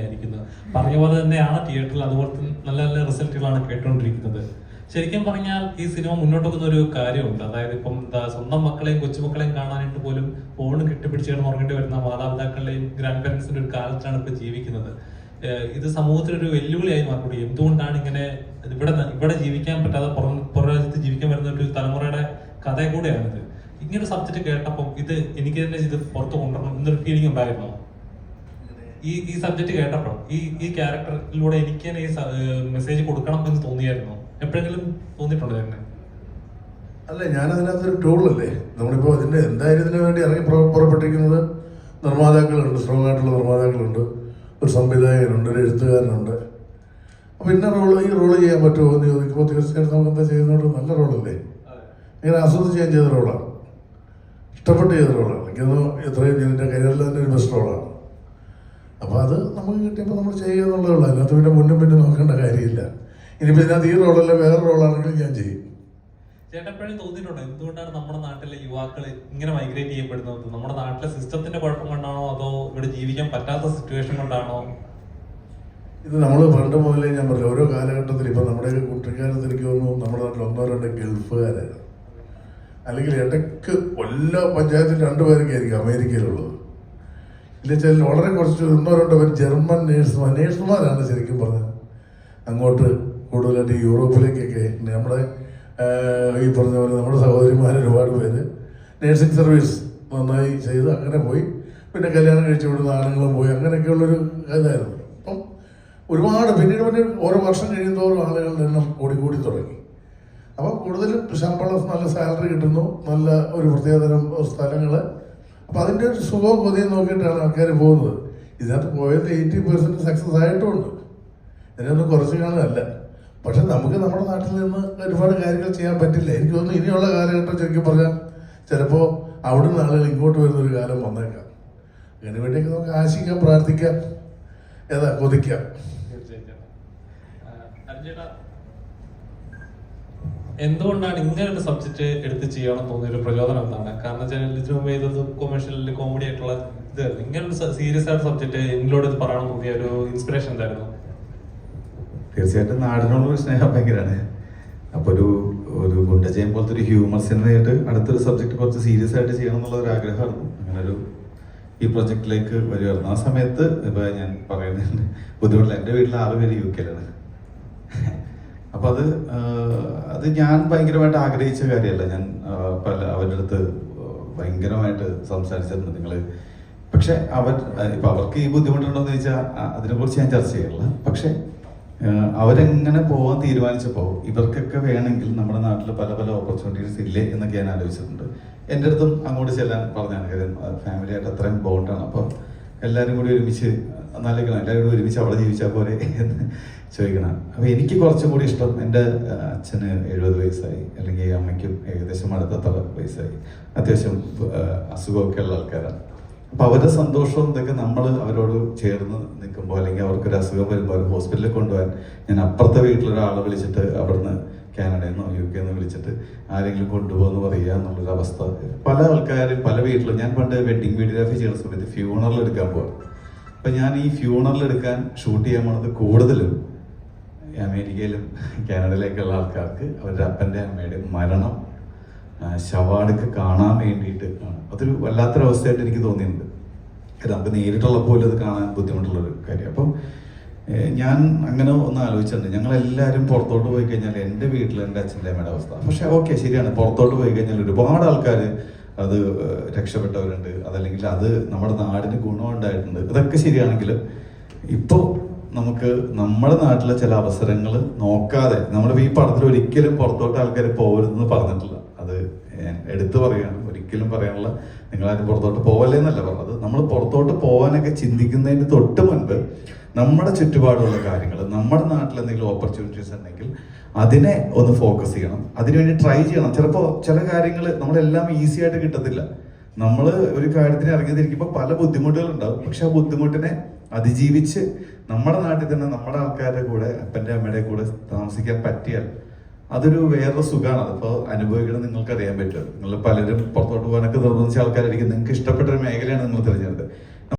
ആയിരിക്കുന്നത്. പറഞ്ഞ പോലെ തന്നെയാണ് തിയേറ്ററിൽ അതുപോലെ നല്ല നല്ല റിസൾട്ടുകളാണ് കേട്ടുകൊണ്ടിരിക്കുന്നത്. ശരിക്കും പറഞ്ഞാൽ ഈ സിനിമ മുന്നോട്ട് പോകുന്ന ഒരു കാര്യമുണ്ട്. അതായത് ഇപ്പം സ്വന്തം മക്കളെയും കൊച്ചുമക്കളെയും കാണാനായിട്ട് പോലും ഫോൺ കിട്ടിപ്പിടിച്ച് ഉറങ്ങേണ്ടി വരുന്ന മാതാപിതാക്കളുടെയും ഗ്രാൻഡ് പേരൻസിന്റെ ഒരു കാലത്താണ് ഇപ്പൊ ജീവിക്കുന്നത്. ഇത് ഇത് സമൂഹത്തിലൊരു വെല്ലുവിളിയായി മാറി എന്തുകൊണ്ടാണ് ഇങ്ങനെ ഇവിടെ ഇവിടെ ജീവിക്കാൻ പറ്റാതെ പുറം പുറം രാജ്യത്ത് ജീവിക്കാൻ വരുന്ന ഒരു തലമുറയുടെ കഥ കൂടെയാണിത്. ഇങ്ങനെ സബ്ജക്റ്റ് സബ്ജക്ട് കേട്ടപ്പം ഇത് എനിക്ക് തന്നെ ഇത് പുറത്ത് കൊണ്ടുവരണം എന്നൊരു ഫീലിംഗ് ഉണ്ടായിരുന്നോ? ഈ ഈ സബ്ജക്ട് കേട്ടപ്പോൾ ഈ ഈ ക്യാരക്ടറിലൂടെ എനിക്ക് തന്നെ ഈ മെസ്സേജ് കൊടുക്കണം എന്ന് തോന്നിയായിരുന്നു? എപ്പോഴെങ്കിലും തോന്നിയിട്ടുണ്ടോ തന്നെ അല്ല ഞാനതിനകത്തൊരു ടൂളല്ലേ നമ്മളിപ്പോൾ ഇതിന്റെ എന്തായാലും ഇതിനു വേണ്ടി ഇറങ്ങി പുറ- പുറപ്പെട്ടിരിക്കുന്നത്? നിർമ്മാതാക്കളുണ്ട് സ്ട്രോങ് ആയിട്ടുള്ള നിർമ്മാതാക്കളുണ്ട്. ഒരു സംവിധായകനുണ്ട് ഒരു എഴുത്തുകാരനുണ്ട്. അപ്പോൾ ഇന്ന റോൾ ഈ റോൾ ചെയ്യാൻ പറ്റുമോ എന്ന് ചോദിക്കുമ്പോൾ തീർച്ചയായിട്ടും നമുക്ക് എന്താ ചെയ്യുന്നതുകൊണ്ട് നല്ല റോളല്ലേ ഇങ്ങനെ ആസ്വദിച്ച് ഞാൻ ചെയ്ത റോളാണ് ഇഷ്ടപ്പെട്ട് ചെയ്ത റോളാണ് എനിക്കത് എത്രയും എന്റെ കരിയറിൽ തന്നെ ഒരു ബെസ്റ്റ് റോളാണ് അപ്പോൾ അത് നമുക്ക് കിട്ടിയപ്പോൾ നമ്മൾ ചെയ്യുക എന്നുള്ളതേ ഉള്ളൂ. അതിനകത്ത് പിന്നെ മുന്നും പിന്നെ നോക്കേണ്ട കാര്യമില്ല. ഇനിയിപ്പോൾ ഇതിനകത്ത് ഈ റോളല്ല വേറെ റോളാണെങ്കിൽ ഞാൻ ചെയ്യും. തോന്നിയിട്ടുണ്ടോ? എന്തുകൊണ്ടാണ് നമ്മുടെ നാട്ടിലെ യുവാക്കൾ ഇങ്ങനെ മൈഗ്രേറ്റ് ചെയ്യപ്പെടുന്നത്? നമ്മുടെ നാട്ടിലെ സിസ്റ്റത്തിന്റെ കുഴപ്പം കൊണ്ടാണോ? അതോ ഇവിടെ ജീവിക്കാൻ പറ്റാത്ത സിറ്റുവേഷൻ കൊണ്ടാണോ? ഇത് നമ്മൾ പണ്ട് മുതലേ ഞാൻ പറഞ്ഞു ഓരോ കാലഘട്ടത്തിൽ ഇപ്പം നമ്മുടെ കുട്ടിക്കാലത്ത് എനിക്ക് തോന്നുന്നു നമ്മുടെ നാട്ടിൽ ഒന്നോ രണ്ടോ ഗൾഫുകാരാണ്. അല്ലെങ്കിൽ ഇടയ്ക്ക് എല്ലാ പഞ്ചായത്തിൽ രണ്ടുപേരൊക്കെ ആയിരിക്കും അമേരിക്കയിലുള്ളത്. ഇല്ല ചില വളരെ കുറച്ച് ഒന്നോ രണ്ടോ ജർമ്മൻ നേഴ്സുമാർ നേഴ്സുമാരാണ് ശരിക്കും പറഞ്ഞത്. അങ്ങോട്ട് കൂടുതലായിട്ട് യൂറോപ്പിലേക്കൊക്കെ നമ്മുടെ ഈ പറഞ്ഞ പോലെ നമ്മുടെ സഹോദരിമാർ ഒരുപാട് പേര് നേഴ്സിംഗ് സർവീസ് നന്നായി ചെയ്ത് അങ്ങനെ പോയി. പിന്നെ കല്യാണം കഴിച്ച് വിടുന്ന ആണുങ്ങളും പോയി. അങ്ങനെയൊക്കെയുള്ളൊരു ഇതായിരുന്നു. അപ്പം ഒരുപാട് പിന്നീട് പിന്നെ ഓരോ വർഷം കഴിയുന്നതോറും ആളുകളുടെ എണ്ണം കൂടി കൂടി തുടങ്ങി. അപ്പോൾ കൂടുതലും ശമ്പളം നല്ല സാലറി കിട്ടുന്നു. നല്ല ഒരു പ്രത്യേകതരം സ്ഥലങ്ങൾ അപ്പോൾ അതിന്റെ ഒരു സുഖവും കൊതിയും നോക്കിയിട്ടാണ് ആൾക്കാർ പോകുന്നത്. ഇതിനകത്ത് പോയത് എയ്റ്റി പെർസെന്റ് സക്സസ് ആയിട്ടുണ്ട്. ഇതിനൊന്നും കുറച്ച് കാണുകയല്ല പക്ഷെ നമുക്ക് നമ്മുടെ നാട്ടിൽ നിന്ന് ഒരുപാട് കാര്യങ്ങൾ ചെയ്യാൻ പറ്റില്ല. എനിക്ക് തോന്നുന്നു ഇനിയുള്ള കാലഘട്ടം ശരിക്കും പറഞ്ഞാൽ ചിലപ്പോൾ അവിടെ നിന്ന് ആളുകൾ ഇങ്ങോട്ട് വരുന്നൊരു കാലം വന്നേക്കാം. അതിനു വേണ്ടിയൊക്കെ നമുക്ക് ആശിക്കാം പ്രാർത്ഥിക്കാം ഏതാ കൊതിക്കാം. തീർച്ചയായിട്ടും. എന്തുകൊണ്ടാണ് ഇങ്ങനെ ഒരു സബ്ജക്ട് എടുത്ത് ചെയ്യണം തോന്നിയ ഒരു പ്രചോദനം എന്താണ്? കാരണം വെച്ചാൽ ഇതിനു മുമ്പ് ചെയ്തത് കോമഡി ആയിട്ടുള്ള ഇതായിരുന്നു. ഇങ്ങനെ ഒരു സീരിയസ് ആയ സബ്ജക്ട് എന്നോട് ഇത് പറയണം തോന്നിയ ഒരു ഇൻസ്പിറേഷൻ എന്തായിരുന്നു? തീർച്ചയായിട്ടും നാടിനോടുള്ള സ്നേഹം ഭയങ്കരമാണ്. അപ്പോൾ ഒരു ഒരു ഗുണ്ടജയം പോലത്തെ ഒരു ഹ്യൂമർ സിനിമയായിട്ട് അടുത്തൊരു സബ്ജക്ട് കുറച്ച് സീരിയസ് ആയിട്ട് ചെയ്യണം എന്നുള്ള ഒരു ആഗ്രഹമായിരുന്നു. അങ്ങനെ ഒരു ഈ പ്രൊജക്റ്റിലേക്ക് വരുമായിരുന്നു ആ സമയത്ത് ഇപ്പോൾ ഞാൻ പറയുന്നുണ്ട് ബുദ്ധിമുട്ടില്ല. എന്റെ വീട്ടിൽ ആറ് പേര് യു കെയിലാണ് അപ്പം അത് അത് ഞാൻ ഭയങ്കരമായിട്ട് ആഗ്രഹിച്ച കാര്യമല്ല. ഞാൻ പല അവരുടെ അടുത്ത് ഭയങ്കരമായിട്ട് സംസാരിച്ചിട്ടുണ്ട് നിങ്ങൾ പക്ഷെ അവർ ഇപ്പം അവർക്ക് ഈ ബുദ്ധിമുട്ടുണ്ടോ എന്ന് ചോദിച്ചാൽ അതിനെക്കുറിച്ച് ഞാൻ ചർച്ച ചെയ്യാറില്ല. പക്ഷേ അവരെങ്ങനെ പോകാൻ തീരുമാനിച്ചപ്പോൾ ഇവർക്കൊക്കെ വേണമെങ്കിൽ നമ്മുടെ നാട്ടിൽ പല പല ഓപ്പർച്യൂണിറ്റീസ് ഇല്ലേ എന്നൊക്കെ ഞാൻ ആലോചിച്ചിട്ടുണ്ട്. എന്റെ അടുത്തും അങ്ങോട്ട് ചെല്ലാൻ പറഞ്ഞാണ് കാര്യം ഫാമിലി ആയിട്ട് അത്രയും ബോണ്ടാണ് അപ്പോൾ എല്ലാവരും കൂടി ഒരുമിച്ച് നല്ലിക്കണം എല്ലാവരും ഒരുമിച്ച് അവിടെ ജീവിച്ചാൽ പോലെ എന്ന് ചോദിക്കണം. അപ്പോൾ എനിക്ക് കുറച്ചും കൂടി ഇഷ്ടം എന്റെ അച്ഛന് എഴുപത് വയസ്സായി അല്ലെങ്കിൽ അമ്മയ്ക്കും ഏകദേശം അടുത്തത്ര വയസ്സായി. അത്യാവശ്യം അസുഖമൊക്കെ ഉള്ള ആൾക്കാരാണ്. അപ്പോൾ അവരുടെ സന്തോഷവും ഇതൊക്കെ നമ്മൾ അവരോട് ചേർന്ന് നിൽക്കുമ്പോൾ അല്ലെങ്കിൽ അവർക്കൊരു അസുഖം വരുമ്പോൾ ഹോസ്പിറ്റലിൽ കൊണ്ടുപോകാൻ ഞാൻ അപ്പുറത്തെ വീട്ടിലൊരാളെ വിളിച്ചിട്ട് അവിടുന്ന് കാനഡയിൽ നിന്നോ യു കെ നിന്ന് വിളിച്ചിട്ട് ആരെങ്കിലും കൊണ്ടുപോകുന്നു പറയുക എന്നുള്ളൊരു അവസ്ഥ പല ആൾക്കാരും പല വീട്ടിലും ഞാൻ പണ്ട് വെഡിങ് വീഡിയോഗ്രാഫി ചെയ്യുന്ന സമയത്ത് ഫ്യൂണറിൽ എടുക്കാൻ പോകാം അപ്പൊ ഞാൻ ഈ ഫ്യൂണറിൽ എടുക്കാൻ ഷൂട്ട് ചെയ്യാൻ പോണത് കൂടുതലും അമേരിക്കയിലും കാനഡയിലേക്കുള്ള ആൾക്കാർക്ക് അവരുടെ അപ്പന്റെ അമ്മയുടെ മരണം ശവാടുക്ക് കാണാൻ വേണ്ടിയിട്ട് ആണ്. അതൊരു വല്ലാത്തൊരു അവസ്ഥയായിട്ട് എനിക്ക് തോന്നിയിട്ടുണ്ട്. കാരണം നേരിട്ടുള്ള പോലും അത് കാണാൻ ബുദ്ധിമുട്ടുള്ളൊരു കാര്യം. അപ്പം ഞാൻ അങ്ങനെ ഒന്ന് ആലോചിച്ചിട്ടുണ്ട്. ഞങ്ങൾ എല്ലാവരും പുറത്തോട്ട് പോയി കഴിഞ്ഞാൽ എന്റെ വീട്ടിൽ എന്റെ അച്ഛന്റെ അമ്മയുടെ അവസ്ഥ. പക്ഷേ ഓക്കെ ശരിയാണ്. പുറത്തോട്ട് പോയി കഴിഞ്ഞാൽ ഒരുപാട് ആൾക്കാർ അത് രക്ഷപ്പെട്ടവരുണ്ട്. അതല്ലെങ്കിൽ അത് നമ്മുടെ നാടിന് ഗുണമുണ്ടായിട്ടുണ്ട്. ഇതൊക്കെ ശരിയാണെങ്കിലും ഇപ്പോൾ നമുക്ക് നമ്മുടെ നാട്ടിലെ ചില അവസരങ്ങൾ നോക്കാതെ നമ്മുടെ ഈ പടത്തിൽ ഒരിക്കലും പുറത്തോട്ട് ആൾക്കാർ പോകരുതെന്ന് പറഞ്ഞിട്ടില്ല. അത് ഞാൻ എടുത്തു പറയുകയാണ്. ഒരിക്കലും പറയാനുള്ള നിങ്ങളാരും പുറത്തോട്ട് പോവല്ലേ എന്നല്ല പറഞ്ഞത്. നമ്മൾ പുറത്തോട്ട് പോകാനൊക്കെ ചിന്തിക്കുന്നതിന് തൊട്ട് മുൻപ് നമ്മുടെ ചുറ്റുപാടുള്ള കാര്യങ്ങൾ നമ്മുടെ നാട്ടിൽ എന്തെങ്കിലും ഓപ്പർച്യൂണിറ്റീസ് ഉണ്ടെങ്കിൽ അതിനെ ഒന്ന് ഫോക്കസ് ചെയ്യണം. അതിനുവേണ്ടി ട്രൈ ചെയ്യണം. ചിലപ്പോൾ ചില കാര്യങ്ങൾ നമ്മളെല്ലാം ഈസി ആയിട്ട് കിട്ടത്തില്ല. നമ്മൾ ഒരു കാര്യത്തിന് ഇറങ്ങിയതിരിക്കുമ്പോൾ പല ബുദ്ധിമുട്ടുകളുണ്ടാവും. പക്ഷെ ആ ബുദ്ധിമുട്ടിനെ അതിജീവിച്ച് നമ്മുടെ നാട്ടിൽ തന്നെ നമ്മുടെ ആൾക്കാരുടെ കൂടെ അപ്പന്റെ അമ്മയുടെ കൂടെ താമസിക്കാൻ പറ്റിയാൽ അതൊരു വേറെ സുഖമാണ് അതിപ്പോൾ അനുഭവിക്കണം നിങ്ങൾക്ക് അറിയാൻ പറ്റും. നിങ്ങൾ പലരും പുറത്തോട്ട് പോകാനൊക്കെ നിർബന്ധിച്ച ആൾക്കാരായിരിക്കും. നിങ്ങൾക്ക് ഇഷ്ടപ്പെട്ട ഒരു മേഖലയാണ് നിങ്ങൾ തിരഞ്ഞെടുത്തത്.